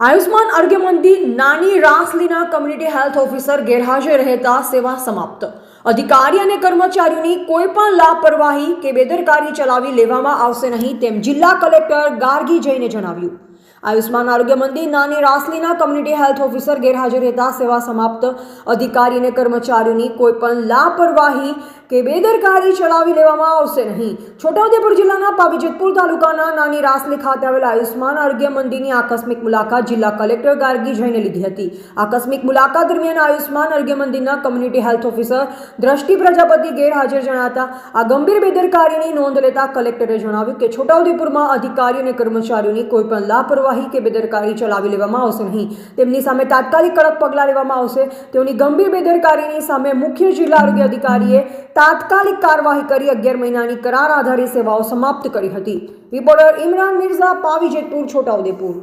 આયુષ્માન આરોગ્ય મંદિર નાની રાસલીના કમ્યુનિટી હેલ્થ ઓફિસર ગેરહાજર રહેતા સેવા સમાપ્ત. અધિકારી અને કર્મચારીઓની કોઈ પણ લાપરવાહી કે બેદરકારી ચલાવી લેવામાં આવશે નહીં તેમ જિલ્લા કલેક્ટર ગાર્ગી જઈને જણાવ્યું. આયુષ્માન આરોગ્ય નાની રાસલીના કમ્યુનિટી હેલ્થ ઓફિસર ગેરહાજર રહેતા સેવા સમાપ્ત. અધિકારી અને કર્મચારીઓની કોઈ પણ લાપરવાહી કે બેદરકારી ચલાવી લેવામાં આવશે નહીં. છોટાઉદેપુર જિલ્લાના પાવીજેતપુર તાલુકાના નાની રાસલી ખાતે આવેલા આયુષ્માન આરોગ્ય મંદિરની આકસ્મિક મુલાકાત જિલ્લા કલેક્ટર ગાર્ગી જઈને લીધી હતી. આકસ્મિક મુલાકાત દરમિયાન આયુષ્માન આરોગ્ય મંદિરના કમ્યુનિટી હેલ્થ ઓફિસર દ્રષ્ટિ પ્રજાપતિ ગેરહાજર જણાતા આ ગંભીર બેદરકારીની નોંધ લેતા કલેક્ટરે જણાવ્યું કે છોટાઉદેપુરમાં અધિકારી અને કર્મચારીઓની કોઈ પણ લાપરવાહી કે બેદરકારી ચલાવી લેવામાં આવશે નહીં. તેમની સામે તાત્કાલિક કડક પગલાં લેવામાં આવશે. તેઓની ગંભીર બેદરકારીની સામે મુખ્ય જિલ્લા આરોગ્ય અધિકારીએ તાત્કાલિક કાર્યવાહી કરી અગિયાર મહિનાની કરાર આધારિત સેવાઓ સમાપ્ત કરી હતી. રિપોર્ટર ઇમરાન મિર્ઝા પાવી જેતપુર છોટાઉદેપુર.